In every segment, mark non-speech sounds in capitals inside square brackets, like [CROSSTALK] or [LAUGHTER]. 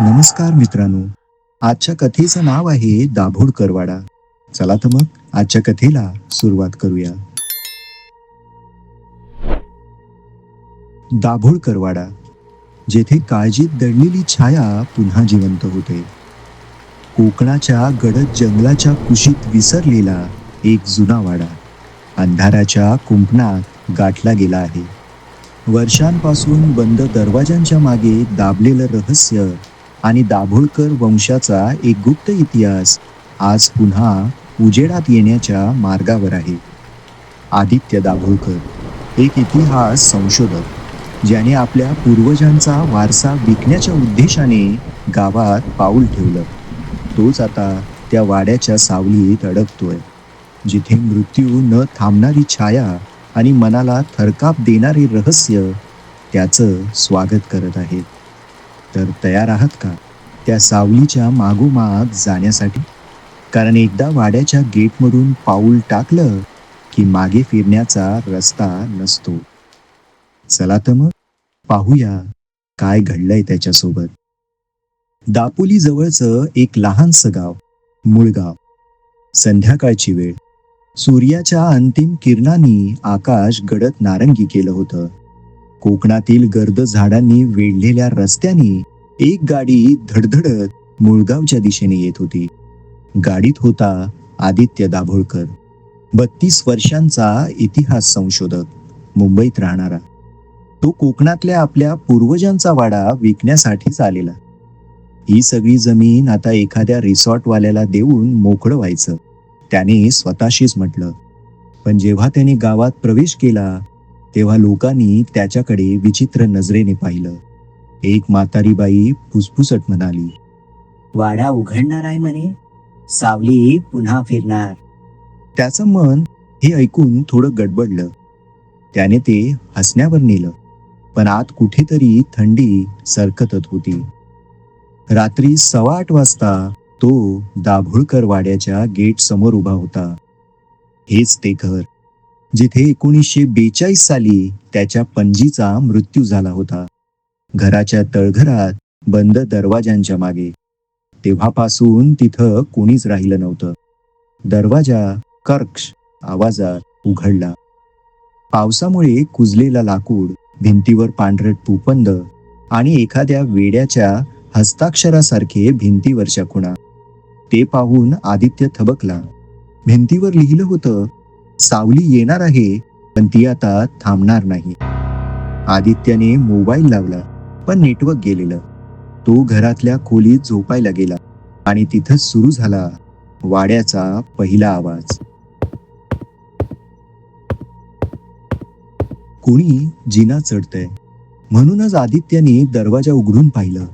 नमस्कार मित्रांनो. आजच्या कथेचं नाव आहे दाभोळकरवाडा. चला तर मग आजच्या कथेला सुरुवात करूया. दाभोळकरवाडा जेथे काळजीत दडलेली छाया पुन्हा जिवंत होते. कोकणाच्या गडद जंगलाच्या कुशीत विसरलेला एक जुना वाडा अंधाराच्या कुंपणात गाठला गेला आहे. वर्षांपासून बंद दरवाजांच्या मागे दाबलेलं रहस्य आणि दाभोळकर वंशाचा एक गुप्त इतिहास आज पुन्हा उजेडात येण्याच्या मार्गावर आहे. आदित्य दाभोळकर एक इतिहास संशोधक ज्याने आपल्या पूर्वजांचा वारसा विकण्याच्या उद्देशाने गावात पाऊल ठेवलं. तोच आता त्या वाड्याच्या सावलीत अडकतोय जिथे मृत्यू न थांबणारी छाया आणि मनाला थरकाप देणारे रहस्य त्याचं स्वागत करत आहेत. तर तयार आहात का? त्या सावलीच्या मागोमाग जाण्यासाठी? कारण एकदा वाड्याच्या गेटमधून पाऊल टाकलं की मागे फिरण्याचा रस्ता नसतो. चला तर मग पाहूया काय घडलंय त्याच्यासोबत. दापोली जवळचं एक लहानसं गाव मुळगाव. संध्याकाळची वेळ. सूर्याच्या अंतिम किरणांनी आकाश गडद नारंगी केलं होतं. कोकणातील गर्द झाडांनी वेढलेल्या रस्त्याने एक गाडी धडधडत मुळगावच्या दिशेने येत होती. गाडीत होता आदित्य दाभोळकर. बत्तीस वर्षांचा इतिहास संशोधक मुंबईत राहणारा. तो कोकणातल्या आपल्या पूर्वजांचा वाडा विकण्यासाठीच आलेला. ही सगळी जमीन आता एखाद्या रिसॉर्टवाल्याला देऊन मोकळं व्हायचं. त्याने स्वतःशीच म्हटलं. पण जेव्हा त्याने गावात प्रवेश केला तेव्हा लोकांनी त्याच्याकडे विचित्र नजरेने पाहिलं. एक म्हातारी बाई फुसफुसट म्हणाली वाडा उघडणार आहे म्हणे. सावली पुन्हा फिरणार. त्याचं मन हे ऐकून थोडं गडबडलं. त्याने ते हसण्यावर नेलं. पण आत कुठेतरी थंडी सरकतत होती. रात्री सव्वा आठ वाजता तो दाभोळकर वाड्याच्या गेट समोर उभा होता. हेच ते घर. जिथे एकोणीसशे बेचाळीस साली त्याच्या पणजीचा मृत्यू झाला होता. घराच्या तळघरात बंद दरवाजांच्या मागे. तेव्हापासून तिथं कोणीच राहिलं नव्हतं. दरवाजा कर्क्ष आवाजात उघडला. पावसामुळे कुजलेला लाकूड भिंतीवर पांढरट पुपंद आणि एखाद्या वेड्याच्या हस्ताक्षरासारखे भिंतीवरच्या खुणा. ते पाहून आदित्य थबकला. भिंतीवर लिहिलं होतं सावली येणार आहे पण ती आता थांबणार नाही. आदित्यने मोबाईल लावला पण नेटवर्क गेलेलं. तो घरातल्या खोलीत झोपायला गेला आणि तिथंच सुरू झाला वाड्याचा पहिला आवाज. कोणी जिना चढतंय. म्हणूनच आदित्यने दरवाजा उघडून पाहिलं.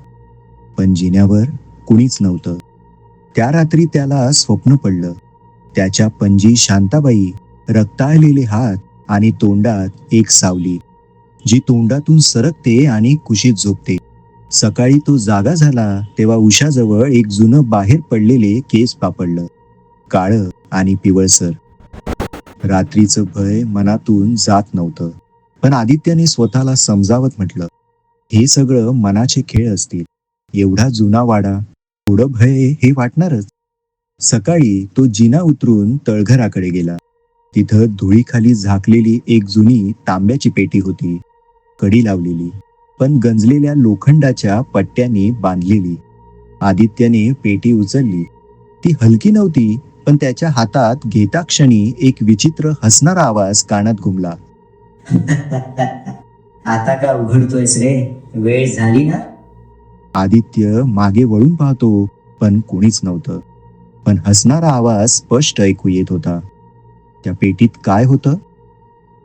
पण जिन्यावर कुणीच नव्हतं. त्या रात्री त्याला स्वप्न पडलं. त्याच्या पणजी शांताबाई रक्ताळलेले हात आणि तोंडात एक सावली जी तोंडातून सरकते आणि कुशीत झोपते. सकाळी तो जागा झाला तेव्हा उषाजवळ एक जुनं बाहेर पडलेले केस पापडलं काळं आणि पिवळसर. रात्रीचं भय मनातून जात नव्हतं पण आदित्यने स्वतःला समजावत म्हटलं हे सगळं मनाचे खेळ असतील. एवढा जुना वाडा थोडं भय हे वाटणारच. सकाळी तो जिना उतरून तळघराकडे गेला. तिथं धुळीखाली झाकलेली एक जुनी तांब्याची पेटी होती. कडी लावलेली. पण गंजलेल्या लोखंडाच्या पट्ट्यांनी बांधलेली. आदित्यने पेटी उचलली. ती हलकी नव्हती पण त्याच्या हातात घेता क्षणी एक विचित्र हसणारा आवाज कानात घुमला. [LAUGHS] आता का उघडतोयस रे? वेळ झाली ना? आदित्य मागे वळून पाहतो पण कोणीच नव्हतं. पण हसणारा आवाज स्पष्ट ऐकू येत होता. त्या पेटीत काय होतं?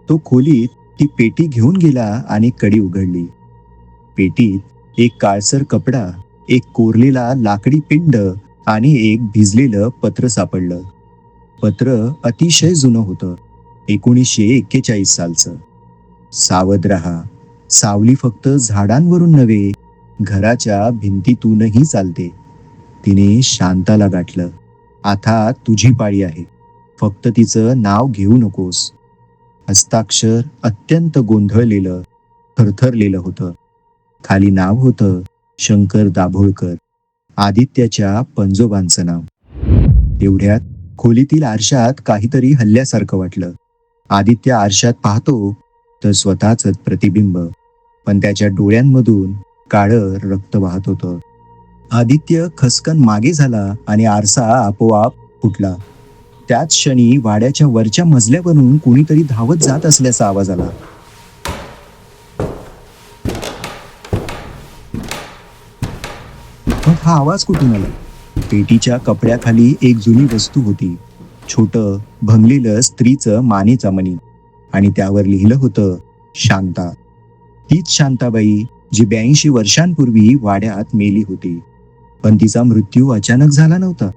तो खोलीत ती पेटी घेऊन गेला आणि कडी उघडली. पेटीत एक काळसर कपडा एक कोरलेला लाकडी पिंड आणि एक भिजलेलं पत्र सापडलं. पत्र अतिशय जुनं होतं एकोणीसशे एक्केचाळीस सालचं. सावध रहा. सावली फक्त झाडांवरून नव्हे घराच्या भिंतीतूनही चालते. तिने शांताला गाठलं. आता तुझी पाळी आहे. फक्त तिचं नाव घेऊ नकोस. हस्ताक्षर अत्यंत गोंधळलेलं थरथरलेलं होतं. खाली नाव होतं शंकर दाभोळकर. आदित्याच्या पंजोबांचं नाव. एवढ्यात खोलीतील आरशात काहीतरी हल्ल्यासारखं वाटलं. आदित्य आरशात पाहतो तर स्वतःच प्रतिबिंब. पण त्याच्या डोळ्यांमधून काळं रक्त वाहत होतं. आदित्य खसकन मागे झाला आणि आरसा आपोआप फुटला. त्याच क्षणी वाड्याच्या वरच्या मजल्यावरून कुणीतरी धावत जात असल्याचा आवाज आला. मग हा आवाज कुठून आला? पेटीच्या कपड्याखाली एक जुनी वस्तू होती. छोट भंगलेलं स्त्रीचं मानेचा चमनी आणि त्यावर लिहिलं होतं शांता. तीच शांताबाई जी ब्याऐंशी वर्षांपूर्वी वाड्यात मेली होती. पण तिचा मृत्यू अचानक झाला नव्हता.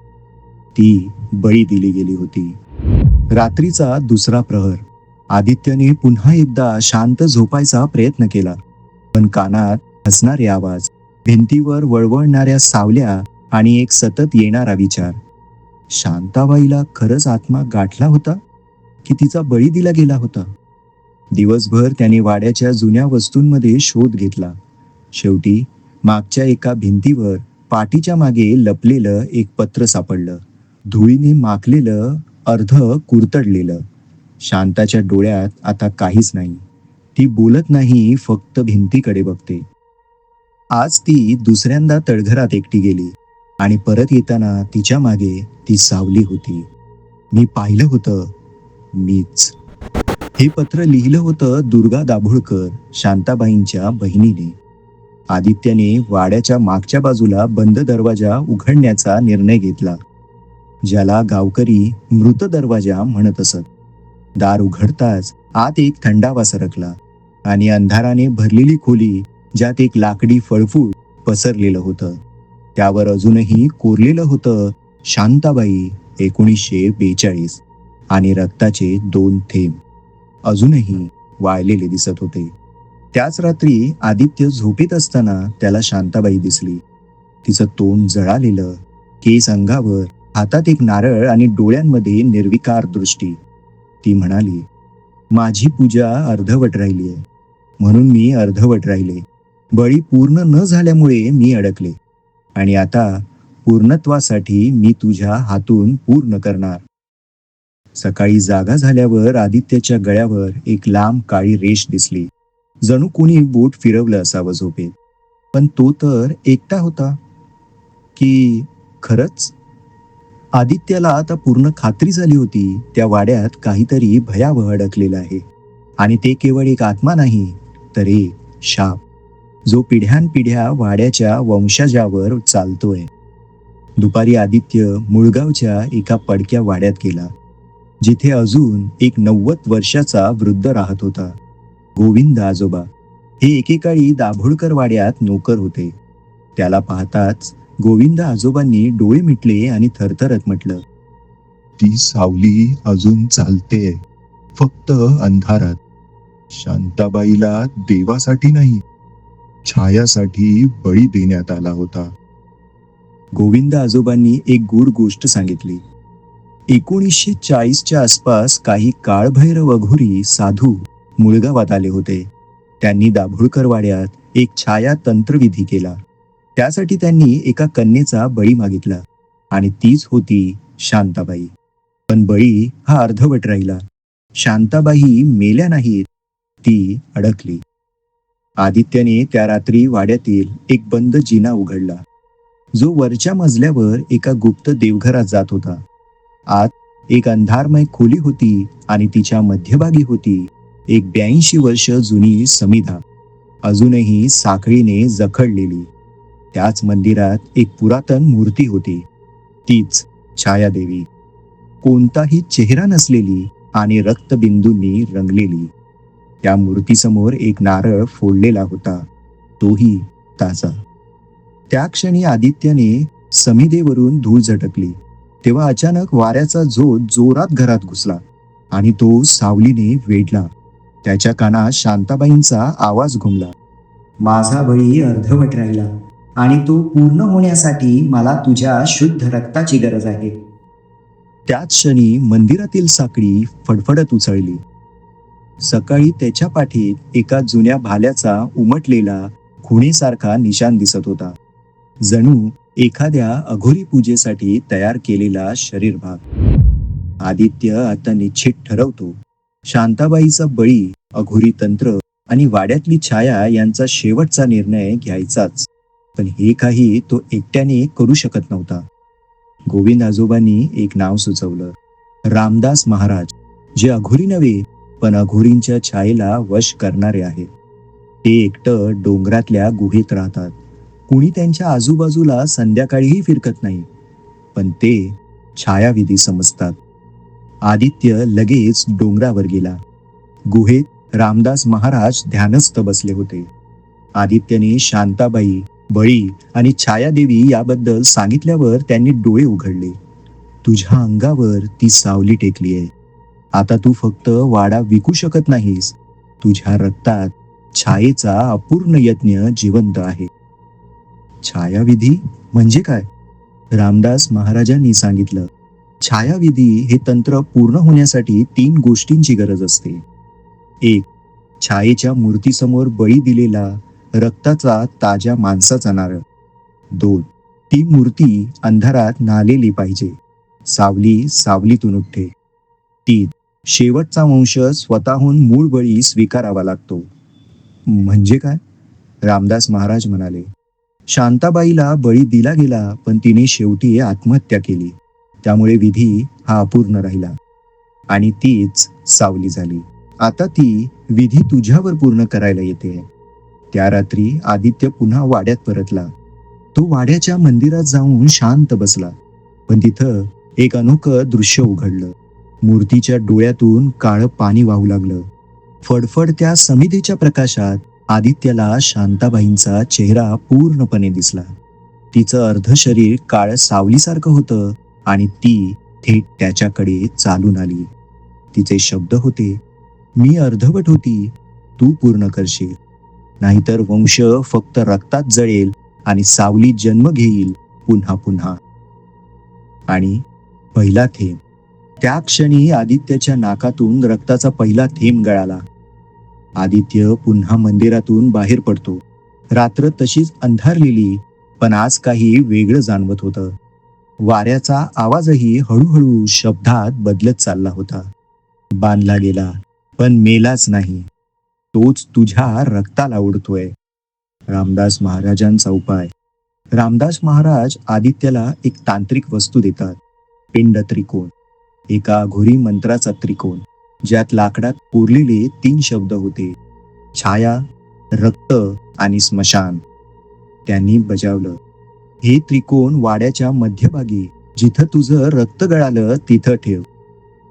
ती बळी दिली गेली होती. रात्रीचा दुसरा प्रहर. आदित्यने पुन्हा एकदा शांत झोपायचा प्रयत्न केला. पण कानात हसणारे आवाज भिंतीवर वळवळणाऱ्या सावल्या आणि एक सतत येणारा विचार. शांताबाईला खरंच आत्मा गाठला होता? की तिचा बळी दिला गेला होता? दिवसभर त्याने वाड्याच्या जुन्या वस्तूंमध्ये शोध घेतला. शेवटी मागच्या एका भिंतीवर पाठीच्या मागे लपलेलं एक पत्र सापडलं. धुळीने माखलेलं अर्ध कुरतडलेलं. शांताच्या डोळ्यात आता काहीच नाही. ती बोलत नाही फक्त भिंतीकडे बघते. आज ती दुसऱ्यांदा तळघरात एकटी गेली आणि परत येताना तिच्यामागे ती सावली होती. मी पाहिलं होतं मीच. हे पत्र लिहिलं होतं दुर्गा दाभोळकर शांताबाईंच्या बहिणीने. आदित्याने वाड्याच्या मागच्या बाजूला बंद दरवाजा उघडण्याचा निर्णय घेतला. ज्याला गावकरी मृत दरवाजा म्हणत असत. दार उघडताच आत एक थंडावा सरकला आणि अंधाराने भरलेली खोली ज्यात एक लाकडी फळफूट पसरलेलं होतं. त्यावर अजूनही कोरलेलं होतं शांताबाई एकोणीसशे बेचाळीस आणि रक्ताचे दोन थेंब. अजूनही वाळलेले दिसत होते. त्याच रात्री आदित्य झोपेत असताना त्याला शांताबाई दिसली. तिचं तोंड जळालेलं केस अंगावर हातात एक नारळ आणि डोळ्यांमध्ये निर्विकार दृष्टी. ती म्हणाली माझी पूजा अर्धवट राहिली आहे. म्हणून मी अर्धवट राहिले. बळी पूर्ण न झाल्यामुळे मी अडकले. आणि आता पूर्णत्वासाठी मी तुझ्या हातून पूर्ण करणार. सकाळी जागा झाल्यावर आदित्यच्या गळ्यावर एक लांब काळी रेष दिसली. जणू कोणी बोट फिरवलं असावं झोपेत. पण तो तर एकटा होता. की खरंच? आदित्याला आता पूर्ण खात्री झाली होती त्या वाड्यात काहीतरी भयावह अडकलेलं आहे. आणि ते केवळ एक आत्मा नाही तर एक शाप. जो पिढ्यानपिढ्या वाड्याच्या वंशजावर चालतोय. दुपारी आदित्य मुळगावच्या एका पडक्या वाड्यात गेला जिथे अजून एक नव्वद वर्षाचा वृद्ध राहत होता. गोविंद आजोबा हे एकेकाळी दाभोळकर वाड्यात नोकर होते. त्याला पाहताच गोविंद आजोबांनी डोळे मिटले आणि थरथरत म्हटलं ती सावली अजून चालते फक्त अंधारात. शांताबाईला देवासाठी नाही छायासाठी बळी देण्यात आला होता. गोविंद आजोबांनी एक गूढ गोष्ट सांगितली. एकोणीसशे चाळीसच्या आसपास काही काळभैरव अघोरी साधू मुळगावात आले होते. त्यांनी दाभोळकर वाड्यात एक छाया तंत्रविधी केला. त्यासाठी त्यांनी एका कन्येचा बळी मागितला आणि तीच होती शांताबाई. पण बळी हा अर्धवट राहिला. शांताबाई मेल्या नाहीत ती अडकली. आदित्यने त्या रात्री वाड्यातील एक बंद जिना उघडला. जो वरच्या मजल्यावर एका गुप्त देवघरात जात होता. आत एक अंधारमय खोली होती आणि तिच्या मध्यभागी होती एक ब्याऐंशी वर्ष जुनी समिधा. अजूनही साखळीने जखडलेली. त्याच मंदिरात एक पुरातन मूर्ती होती. तीच छायादेवी. कोणताही चेहरा नसलेली आणि रक्तबिंदूंनी रंगलेली. त्या मूर्तीसमोर एक नारळ फोडलेला होता. तोही ताजा. त्या क्षणी आदित्यने समिधेवरून धूळ झटकली. तेव्हा अचानक वाऱ्याचा झोत जोरात घरात घुसला आणि तो सावलीने वेढला. त्याच्या कानात शांताबाईंचा आवाज घुमला. माझा बळी अर्धवट राहिला. आणि तो पूर्ण होण्यासाठी मला तुझ्या शुद्ध रक्ताची गरज आहे. त्याच क्षणी मंदिरातील साखळी फडफडत उचळली सकाळी त्याच्या पाठीत एका जुन्या भाल्याचा उमटलेला खुणेसारखा निशान दिसत होता. जणू एखाद्या अघोरी पूजेसाठी तयार केलेला शरीर भाग आदित्य आता निश्चित ठरवतो. शांताबाईचा बळी अघोरी तंत्र आणि वाड्यातली छाया यांचा शेवटचा निर्णय घ्यायचाच. पण हे काही तो एकट्याने करू शकत नव्हता. गोविंद आजोबांनी एक नाव सुचवलं. रामदास महाराज जे अघोरी नव्हे पण अघोरींच्या छायेला वश करणारे आहेत. ते एकटं डोंगरातल्या गुहेत राहतात. कुणी त्यांच्या आजूबाजूला संध्याकाळीही फिरकत नाही पण ते छायाविधी समजतात. आदित्य लगेच डोंगरावर गेला. गुहेत रामदास महाराज ध्यानस्थ बसले होते. आदित्यने शांताबाई बळी आणि छायादेवी याबद्दल सांगितल्यावर त्यांनी डोळे उघडले. तुझ्या अंगावर ती सावली टेकली आहे. आता तू फक्त वाडा विकू शकत नाहीस. तुझ्या रक्तात छायेचा अपूर्ण यज्ञ जिवंत आहे. छायाविधी म्हणजे काय? रामदास महाराजांनी सांगितलं. छायाविधी हे तंत्र पूर्ण होण्यासाठी तीन गोष्टींची गरज असते. एक छायेच्या मूर्तीसमोर बळी दिलेला रक्ताचा ताज्या माणसाचा नारळ दोन ती मूर्ती अंधारात न्हालेली पाहिजे. सावली सावलीतून उठते. तीन शेवटचा वंश स्वतःहून मूळ बळी स्वीकारावा लागतो. म्हणजे काय? रामदास महाराज म्हणाले. शांताबाईला बळी दिला गेला पण तिने शेवटी आत्महत्या केली. त्यामुळे विधी हा अपूर्ण राहिला. आणि तीच सावली झाली. आता ती विधी तुझ्यावर पूर्ण करायला येते. त्या रात्री आदित्य पुन्हा वाड्यात परतला. तो वाड्याच्या मंदिरात जाऊन शांत बसला. पण तिथं एक अनोखं दृश्य उघडलं. मूर्तीच्या डोळ्यातून काळं पाणी वाहू लागलं. फडफडत्या समिधेच्या प्रकाशात आदित्यला शांताबाईंचा चेहरा पूर्णपणे दिसला. तिचं अर्ध शरीर काळ सावलीसारखं होतं आणि ती थेट त्याच्याकडे चालून आली. तिचे शब्द होते मी अर्धवट होती तू पूर्ण करशील. नाहीतर वंश फक्त रक्तात जळेल आणि सावली जन्म घेईल पुन्हा पुन्हा. आणि पहिला थेंब. त्या क्षणी आदित्यच्या नाकातून रक्ताचा पहिला थेंब गळाला. आदित्य पुन्हा मंदिरातून बाहेर पडतो. रात्र तशीच अंधारलेली पण आज काही वेगळं जाणवत होतं. वाऱ्याचा आवाजही हळूहळू शब्दात बदलत चालला होता. बांधला गेला पण मेलाच नाही. तोच तुझ्या रक्ताला उडतोय रामदास महाराजांचा उपाय. रामदास महाराज आदित्यला एक तांत्रिक वस्तू देतात. पिंड त्रिकोण. एका घोरी मंत्राचा त्रिकोण ज्यात लाकडात कोरलेले तीन शब्द होते. छाया रक्त आणि स्मशान. त्यांनी बजावलं. हे त्रिकोण वाड्याच्या मध्यभागी जिथं तुझं रक्त गळालं तिथं ठेव.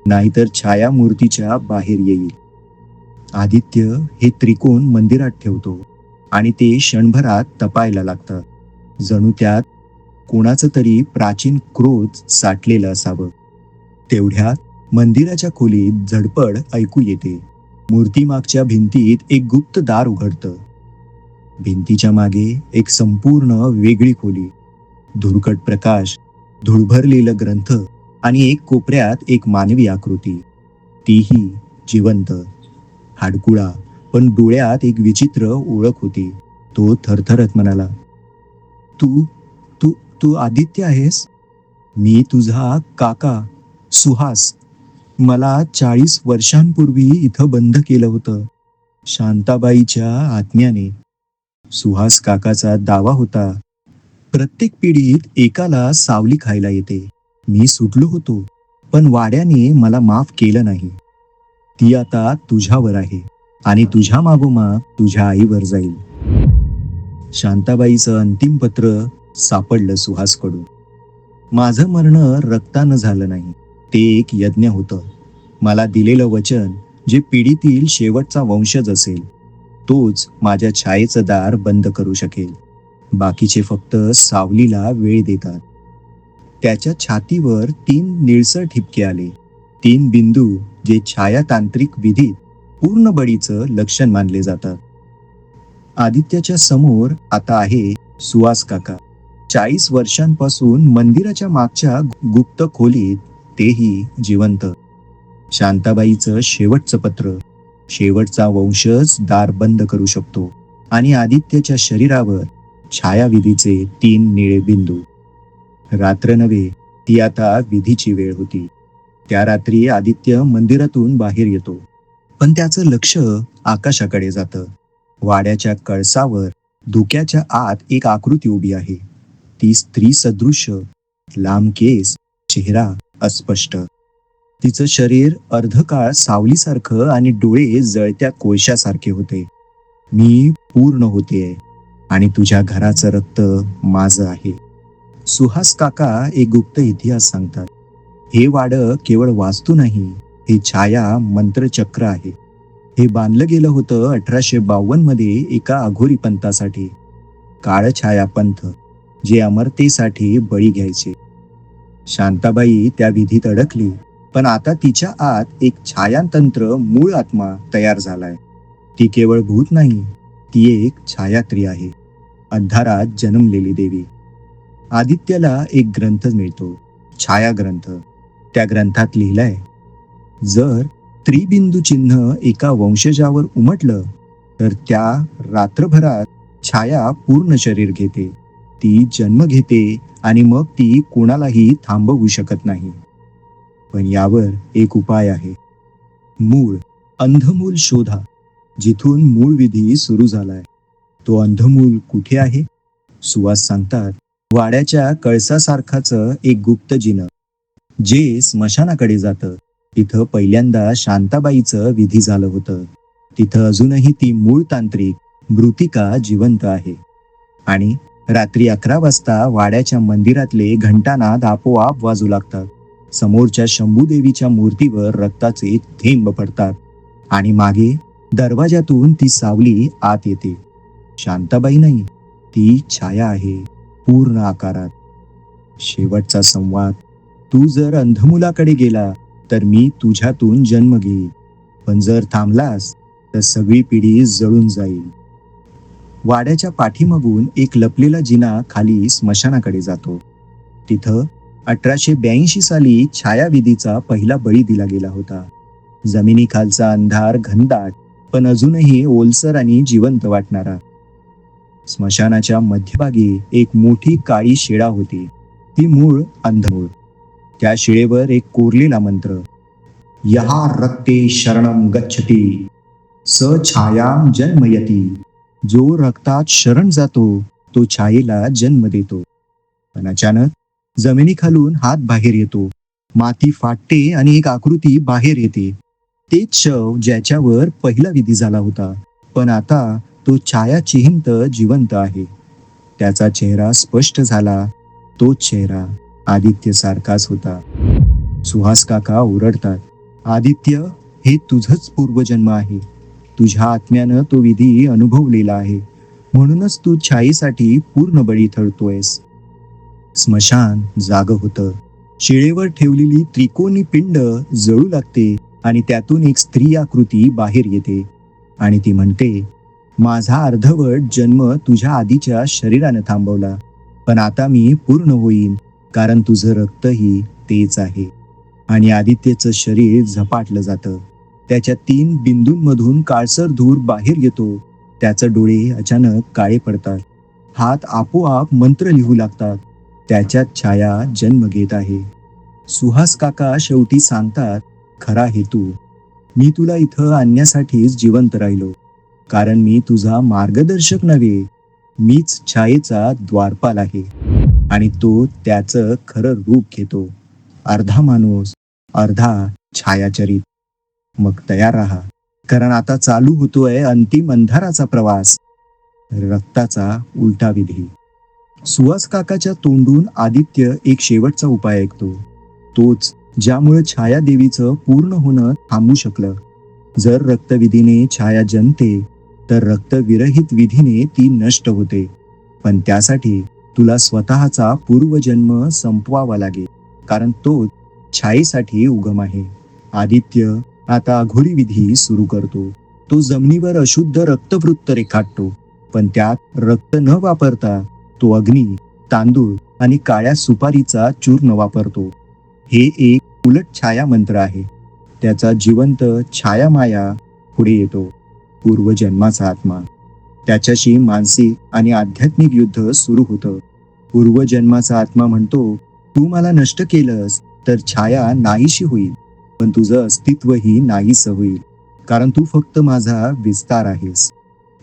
नाहीतर छाया मूर्तीच्या बाहेर येईल. आदित्य हे त्रिकोण मंदिरात ठेवतो आणि ते क्षणभरात तपायला लागतं. जणू त्यात कोणाचं तरी प्राचीन क्रोध साठलेलं असावं. तेवढ्यात मंदिराच्या खोलीत झडपड ऐकू येते. मूर्तीमागच्या भिंतीत एक गुप्त दार उघडतं. भिंतीच्या मागे एक संपूर्ण वेगळी खोली. धुरकट प्रकाश धुळभरलेलं ग्रंथ आणि एक कोपऱ्यात एक मानवी आकृती. तीही जिवंत. हाडकुळा पण डोळ्यात एक विचित्र ओळख होती. तो थरथरत म्हणाला तू तू तू आदित्य आहेस? मी तुझा काका सुहास. मला चाळीस वर्षांपूर्वी इथं बंद केलं होतं. शांताबाईच्या आत्म्याने सुहास काकाचा दावा होता प्रत्येक पिढीत एकाला सावली खायला येते. मी सुटलो होतो पण वाड्याने मला माफ केलं नाही. ती आता तुझ्यावर आहे आणि तुझ्या मागोमाग तुझ्या आईवर जाईल. शांताबाईचं अंतिम पत्र सापडलं सुहासकडून. माझं मरण रक्तानं झालं नाही. ते एक यज्ञ होतं. मला दिलेलं वचन जे पिढीतील शेवटचा वंशज असेल तोच माझ्या छायेचं दार बंद करू शकेल. बाकीचे फक्त सावलीला वेळ देतात. त्याच्या छातीवर तीन निळसर ठिपके आले. तीन बिंदू जे छायातांत्रिक विधीत पूर्ण बळीचं लक्षण मानले जातात. आदित्याच्या समोर आता आहे सुहास काका. चाळीस वर्षांपासून मंदिराच्या मागच्या गुप्त खोलीत तेही जिवंत. शांताबाईचं शेवटचं पत्र शेवटचा वंशज दार बंद करू शकतो आणि आदित्यच्या शरीरावर छायाविधीचे तीन निळे बिंदू. रात्र नव्हे ती आता विधीची वेळ होती. त्या रात्री आदित्य मंदिरातून बाहेर येतो. पण त्याचं लक्ष आकाशाकडे जातं. वाड्याच्या कळसावर धुक्याच्या आत एक आकृती उभी आहे. ती स्त्री सदृश्य लांब केस चेहरा अस्पष्ट. तिचं शरीर अर्धकाळ सावलीसारखं आणि डोळे जळत्या कोळशासारखे होते. मी पूर्ण होते आणि तुझ्या घराचं रक्त माझं आहे. सुहास काका एक गुप्त इतिहास सांगतात. हे वाड केवळ वास्तू नाही हे छाया मंत्रचक्र आहे. हे बांधलं गेलं होतं अठराशे बावन्नमध्ये एका अघोरी पंथासाठी. काळछाया पंथ जे अमरतेसाठी बळी घ्यायचे. शांताबाई त्या विधीत अडकली पण आता तिच्या आत एक छायातंत्र मूळ आत्मा तयार झालाय. ती केवळ भूत नाही ती एक छायात्री आहे. अंधारात जन्मलेली देवी. आदित्यला एक ग्रंथ मिळतो छाया ग्रंथ त्या ग्रंथात लिहिलंय. जर त्रिबिंदू चिन्ह एका वंशजावर उमटलं तर त्या रात्रभरात छाया पूर्ण शरीर घेते. ती जन्म घेते आणि मग ती कोणालाही थांबवू शकत नाही. पण यावर एक उपाय आहे. मूळ अंधमूल शोधा जिथून मूळ विधी सुरू झालाय. तो अंधमूल कुठे आहे? सुवास सांगतात वाड्याच्या कळसासारखाच एक गुप्त जिन. जे स्मशानाकडे जातं तिथं पहिल्यांदा शांताबाईचं विधी झालं होतं. तिथं अजूनही ती मूळ तांत्रिक मृतिका जिवंत आहे. आणि रात्री अकरा वाजता वाड्याच्या मंदिरातले घंटानाद आपोआप वाजू लागतात. समोरच्या शंभूदेवीच्या मूर्तीवर रक्ताचे थेंब पडतात. आणि मागे दरवाजातून ती सावली आत येते. शांताबाई नाही ती छाया आहे पूर्ण आकारात. शेवटचा संवाद. तू जर अंधमुलाकडे गेला तर मी तुझ्यातून जन्म घेईन. पण जर थांबलास तर सगळी पिढी जळून जाईल. वाड्याच्या पाठीमागून एक लपलेला जिना खाली स्मशानाकडे जातो. तिथं अठराशे ब्याऐंशी साली छायाविधीचा पहिला बळी दिला गेला होता. जमिनीखालचा अंधार घनदाट पण अजूनही ओलसर आणि जिवंत वाटणारा. स्मशानाच्या मध्यभागी एक मोठी काळी शेळा होती. ती मूळ अंधमूळ. त्या शिळेवर एक कोरलेला मंत्र. यहा रक्ते शरणम गच्छती स छायाम जन्मयती. जो रक्तात शरण जातो तो छायेला जन्म देतो. पण अचानक जमिनीखालून हात बाहेर येतो. माती फाटते आणि एक आकृती बाहेर येते. तेच शव ज्याच्यावर पहिला विधी झाला होता पण आता तो छाया चिहिंत जिवंत आहे. त्याचा चेहरा स्पष्ट झाला तो चेहरा आदित्य सारखाच होता. सुहास काका ओरडतात आदित्य हे तुझंच पूर्वजन्म आहे. तुझ्या आत्म्यानं तो विधी अनुभवलेला आहे. म्हणूनच तू छाईसाठी पूर्ण बळी ठरतोयस. स्मशान जाग होतं. शिळेवर ठेवलेली त्रिकोणी पिंड जळू लागते आणि त्यातून एक स्त्री आकृती बाहेर येते. आणि ती म्हणते माझा अर्धवट जन्म तुझ्या आधीच्या शरीरानं थांबवला. पण आता मी पूर्ण होईन. कारण तुझं रक्तही तेच आहे. आणि आदित्यचं शरीर झपाटलं जातं. त्याच्या तीन बिंदूंमधून काळसर धूर बाहेर येतो. त्याचं डोळे अचानक काळे पडतात. हात आपोआप मंत्र लिहू लागतात. त्याच्यात छाया जन्म घेत आहे. सुहास काका शेवटी सांगतात खरा हेतू. मी तुला इथं आणण्यासाठीच जिवंत राहिलो. कारण मी तुझा मार्गदर्शक नव्हे. मीच छायेचा द्वारपाल आहे. आणि तो त्याचं खरं रूप घेतो. अर्धा माणूस अर्धा छायाचरित. मग तयार राहा. कारण आता चालू होतोय अंतिम अंधाराचा प्रवास. रक्ताचा उलटा विधी. सुहास काकाच्या तोंडून आदित्य एक शेवटचा उपाय ऐकतो. तोच ज्यामुळे छाया देवीचं पूर्ण होणं थांबू शकलं. जर रक्तविधीने छाया जनते तर रक्तविरहित विधीने ती नष्ट होते. पण त्यासाठी तुला स्वतःचा पूर्वजन्म संपवावा लागेल. कारण तो छायेसाठी उगम आहे. आदित्य आता अघोरी विधी सुरू करतो. तो जमिनीवर अशुद्ध रक्तवृत्त रेखाटतो. पण त्यात रक्त न वापरता तो अग्नी तांदूळ आणि काळ्या सुपारीचा चूर्ण वापरतो. हे एक उलट छाया मंत्र आहे. त्याचा जिवंत छायामाया पुढे येतो. पूर्वजन्माचा आत्मा. त्याच्याशी मानसिक आणि आध्यात्मिक युद्ध सुरू होतं. पूर्वजन्माचा आत्मा म्हणतो तू मला नष्ट केलंस तर छाया नाहीशी होईल. पण तुझं अस्तित्वही नाहीस होईल. कारण तू फक्त माझा विस्तार आहेस.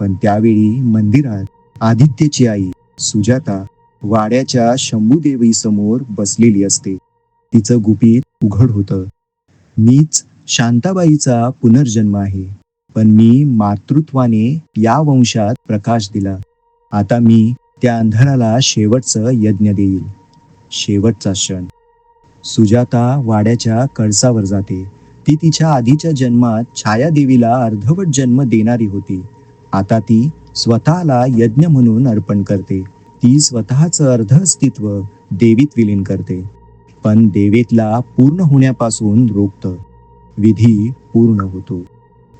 पण त्यावेळी मंदिरात आदित्यची आई सुजाता वाड्याच्या शंभूदेवी समोर बसलेली असते. तिचं गुपित उघड होतं. मीच शांताबाईचा पुनर्जन्म आहे. पण मी मातृत्वाने या वंशात प्रकाश दिला. आता मी त्या अंधाराला शेवटचं यज्ञ देईल. शेवटचा क्षण. सुजाता वाड्याच्या कळसावर जाते. ती तिच्या आधीच्या जन्मात छायादेवीला अर्धवट जन्म देणारी होती. आता ती स्वतःला यज्ञ म्हणून अर्पण करते. ती स्वतःचं अर्ध अस्तित्व देवीत विलीन करते. पण देवीतला पूर्ण होण्यापासून रोखतं. विधी पूर्ण होतो.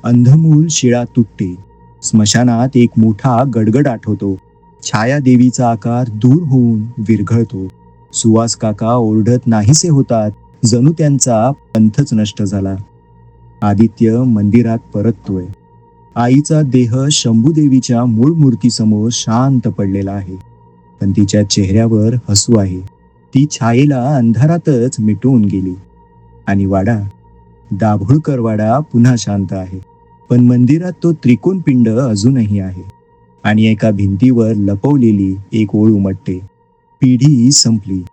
अंधमूल शिळा तुटते. स्मशानात एक मोठा गडगड आठवतो. छाया देवीचा आकार दूर होऊन विरघळतो. सुवास काका ओरडत नाहीसे होतात. जणू त्यांचा पंथच नष्ट झाला. आदित्य मंदिरात परततोय. आईचा देह शंभूदेवीच्या मूळ मूर्तीसमोर शांत पडलेला आहे. पण तिच्या चेहऱ्यावर हसू आहे. ती छायेला अंधारातच मिटवून गेली. आणि वाडा दाभोळकर वाडा पुन्हा शांत आहे. पण मंदिरात तो त्रिकोण पिंड अजूनही आहे. आणि एका भिंतीवर लपवलेली एक ओळ उमटते. पिढी संपली.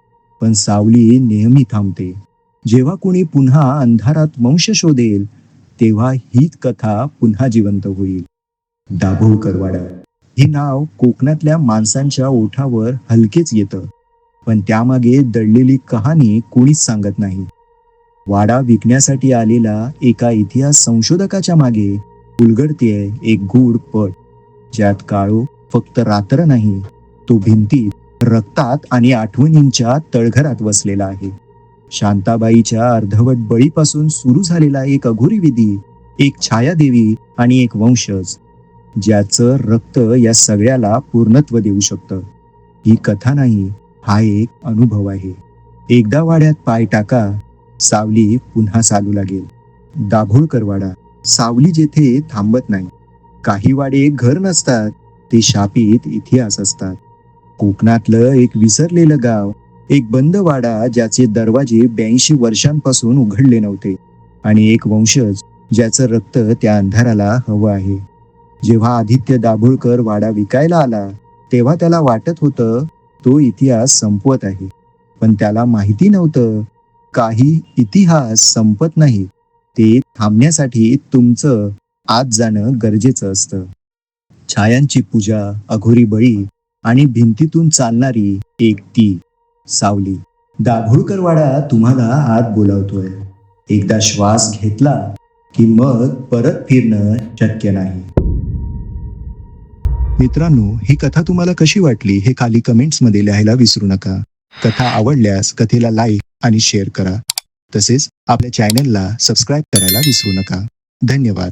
पण सावली नेहमी थांबते. जेव्हा कोणी पुन्हा अंधारात वंश शोधेल तेव्हा हीच कथा पुन्हा जिवंत होईल. दाभोळकर वाडा हे नाव कोकणातल्या माणसांच्या ओठावर हलकेच येतं. पण त्यामागे दडलेली कहाणी कोणीच सांगत नाही. वाडा विकण्यासाठी आलेला एका इतिहास संशोधकाच्या मागे उलगडतेय एक गूढ पट. ज्यात काळो फक्त रात्र नाही तो भिंतीत रक्तात आणि आठवणींच्या तळघरात वसलेला आहे. शांताबाईच्या अर्धवट बळीपासून सुरू झालेला एक अघोरी विधी एक छायादेवी आणि एक वंशज ज्याचं रक्त या सगळ्याला पूर्णत्व देऊ शकतं. ही कथा नाही हा एक अनुभव आहे. एकदा वाड्यात पाय टाका सावली पुन्हा चालू लागेल. दाभोळकर वाडा सावली जेथे थांबत नाही. काही वाडे घर नसतात. ते शापित इतिहास असतात. कोकणातलं एक विसरलेलं गाव एक बंद वाडा ज्याचे दरवाजे ब्याऐंशी वर्षांपासून उघडले नव्हते आणि एक वंशज ज्याचं रक्त त्या अंधाराला हवं आहे. जेव्हा आदित्य दाभोळकर वाडा विकायला आला तेव्हा त्याला वाटत होतं तो इतिहास संपवत आहे. पण त्याला माहिती नव्हतं काही इतिहास संपत नाही ते थांबण्यासाठी तुमचं आत जाणं गरजेचं असतं. छायांची पूजा अघोरी बळी आणि भिंतीतून चालणारी एक ती सावली. दाभोळकरवाडा तुम्हाला आत बोलावतोय. एकदा श्वास घेतला की मग परत फिरणं शक्य नाही. मित्रांनो ही कथा तुम्हाला कशी वाटली हे खाली कमेंट्समध्ये लिहायला विसरू नका. कथा आवडल्यास कथेला लाईक आणि शेअर करा. तसेच आपल्या चॅनलला सबस्क्राईब करायला विसरू नका. धन्यवाद.